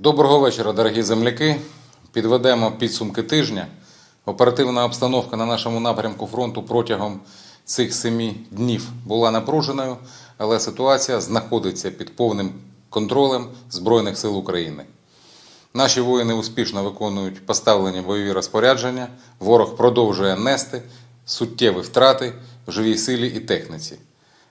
Доброго вечора, дорогі земляки. Підведемо підсумки тижня. Оперативна обстановка на нашому напрямку фронту протягом цих семи днів була напруженою, але ситуація знаходиться під повним контролем Збройних сил України. Наші воїни успішно виконують поставлені бойові розпорядження. Ворог продовжує нести суттєві втрати в живій силі і техніці.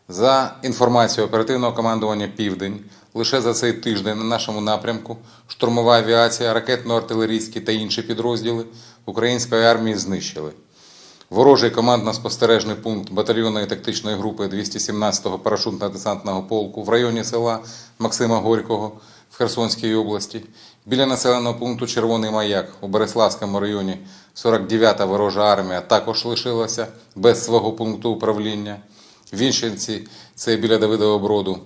За інформацією оперативного командування Південь, лише за цей тиждень на нашому напрямку штурмова авіація, ракетно-артилерійські та інші підрозділи української армії знищили. Ворожий командно-спостережний пункт батальйонної тактичної групи 217-го парашютно-десантного полку в районі села Максима Горького в Херсонській області, біля населеного пункту Червоний Маяк у Береславському районі 49-та ворожа армія також лишилася без свого пункту управління. В Вінщенці, це біля Давидового Броду,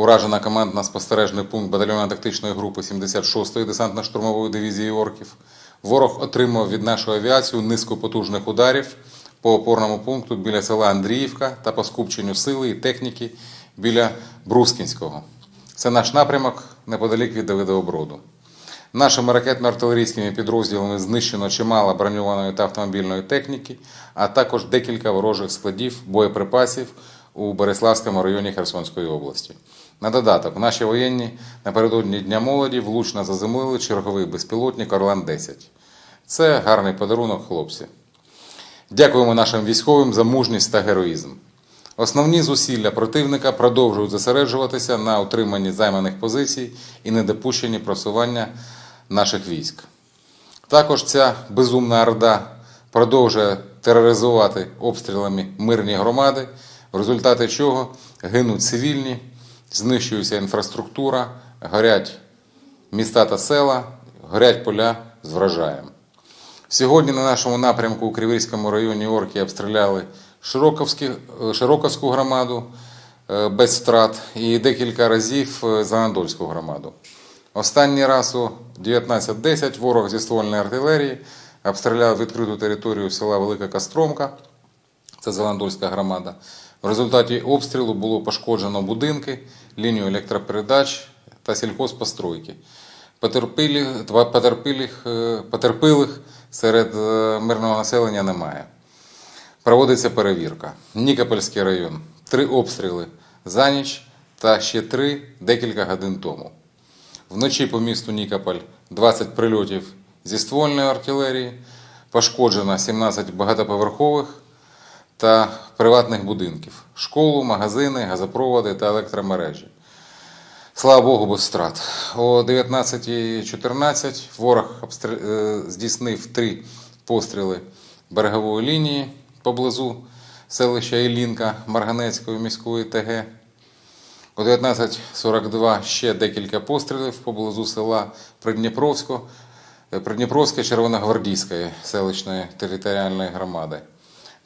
уражена командно-спостережний пункт батальйонно-тактичної групи 76-ї десантно-штурмової дивізії орків. Ворог отримав від нашої авіації низку потужних ударів по опорному пункту біля села Андріївка та по скупченню сили і техніки біля Брускінського. Це наш напрямок неподалік від Давидового Броду. Нашими ракетно-артилерійськими підрозділами знищено чимало броньованої та автомобільної техніки, а також декілька ворожих складів боєприпасів у Береславському районі Херсонської області. На додаток, наші воєнні напередодні Дня молоді влучно заземлили черговий безпілотник Орлан-10. Це гарний подарунок, хлопці. Дякуємо нашим військовим за мужність та героїзм. Основні зусилля противника продовжують зосереджуватися на утриманні займаних позицій і недопущенні просування наших військ. Також ця безумна орда продовжує тероризувати обстрілами мирні громади, в результаті чого гинуть цивільні, знищується інфраструктура, горять міста та села, горять поля з врожаєм. Сьогодні на нашому напрямку у Криворізькому районі орки обстріляли е, Широковську громаду е, без втрат і декілька разів е, Занадольську громаду. Останній раз у 19.10 ворог зі ствольної артилерії обстріляв відкриту територію села Велика Костромка, це Зеландольська громада. В результаті обстрілу було пошкоджено будинки, лінію електропередач та сільхозпостройки. Потерпілих, потерпілих, потерпілих серед е, мирного населення немає. Проводиться перевірка. Нікопольський район. Три обстріли за ніч та ще три декілька годин тому. Вночі по місту Нікополь 20 прильотів зі ствольної артилерії, пошкоджено 17 багатоповерхових та приватних будинків, школу, магазини, газопроводи та електромережі. Слава Богу, без втрат. О 19.14 ворог обстрі- е, здійснив три постріли берегової лінії поблизу селища Ілінка Марганецької міської ТГ. О 19.42 ще декілька пострілів поблизу села Придніпровсько, е, Придніпровське Червоногвардійської селищної територіальної громади.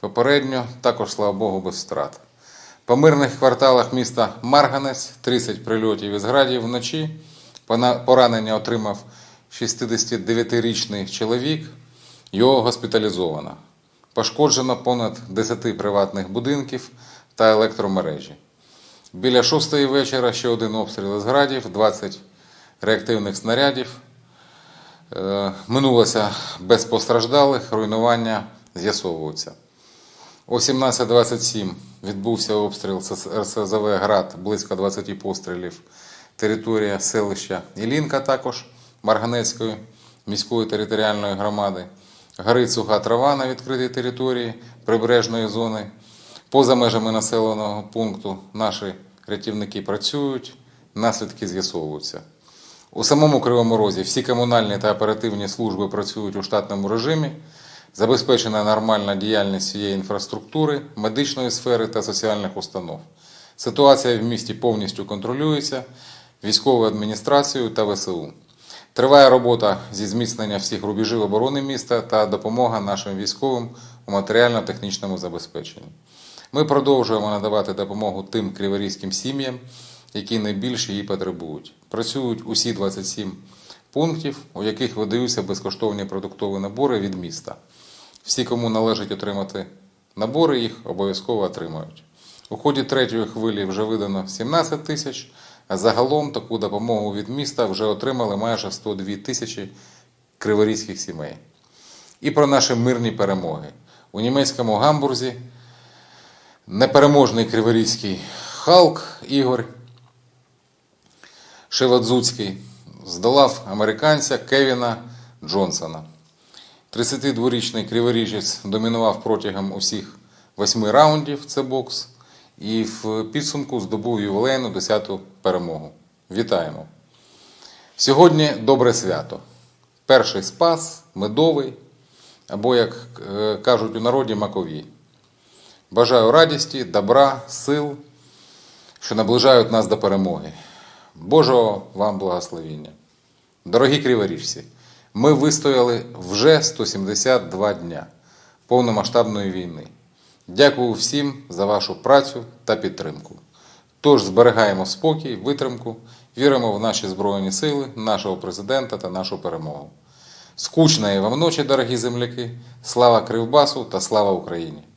Попередньо також, слава Богу, без втрат. По мирних кварталах міста Марганець 30 прильотів із градів вночі. Поранення отримав 69-річний чоловік. Його госпіталізовано. Пошкоджено понад 10 приватних будинків та електромережі. Біля 6 вечора ще один обстріл із градів, 20 реактивних снарядів. Е, Минулося без постраждалих, руйнування з'ясовуються. О 17.27 відбувся обстріл РСЗВ «Град», близько 20 пострілів. Територія селища Ілінка також Марганецької міської територіальної громади. Горить суха трава на відкритій території прибережної зони. Поза межами населеного пункту наші рятівники працюють, наслідки з'ясовуються. У самому Кривому Розі всі комунальні та оперативні служби працюють у штатному режимі. Забезпечена нормальна діяльність цієї інфраструктури, медичної сфери та соціальних установ. Ситуація в місті повністю контролюється військовою адміністрацією та ВСУ. Триває робота зі зміцнення всіх рубежів оборони міста та допомога нашим військовим у матеріально-технічному забезпеченні. Ми продовжуємо надавати допомогу тим криворізьким сім'ям, які найбільше її потребують. Працюють усі 27 пунктів, у яких видаються безкоштовні продуктові набори від міста. Всі, кому належить отримати набори, їх обов'язково отримають. У ході третьої хвилі вже видано 17 тисяч А загалом таку допомогу від міста вже отримали майже 102 тисячі криворізьких сімей. І про наші мирні перемоги. У німецькому гамбурзі непереможний криворізький Халк Ігор Шевадзуцький здолав американця Кевіна Джонсона. 32-річний криворіжець домінував протягом усіх восьми раундів це бокс і в підсумку здобув ювілейну 10-ту перемогу. Вітаємо! Сьогодні добре свято. Перший спас, медовий, або, як е, кажуть у народі, маковій. Бажаю радісті, добра, сил, що наближають нас до перемоги. Божого вам благословіння. Дорогі криворіжці, ми вистояли вже 172 дня повномасштабної війни. Дякую всім за вашу працю та підтримку. Тож зберігаємо спокій, витримку, віримо в наші Збройні Сили, нашого президента та нашу перемогу. Скучної вам ночі, дорогі земляки! Слава Кривбасу та слава Україні!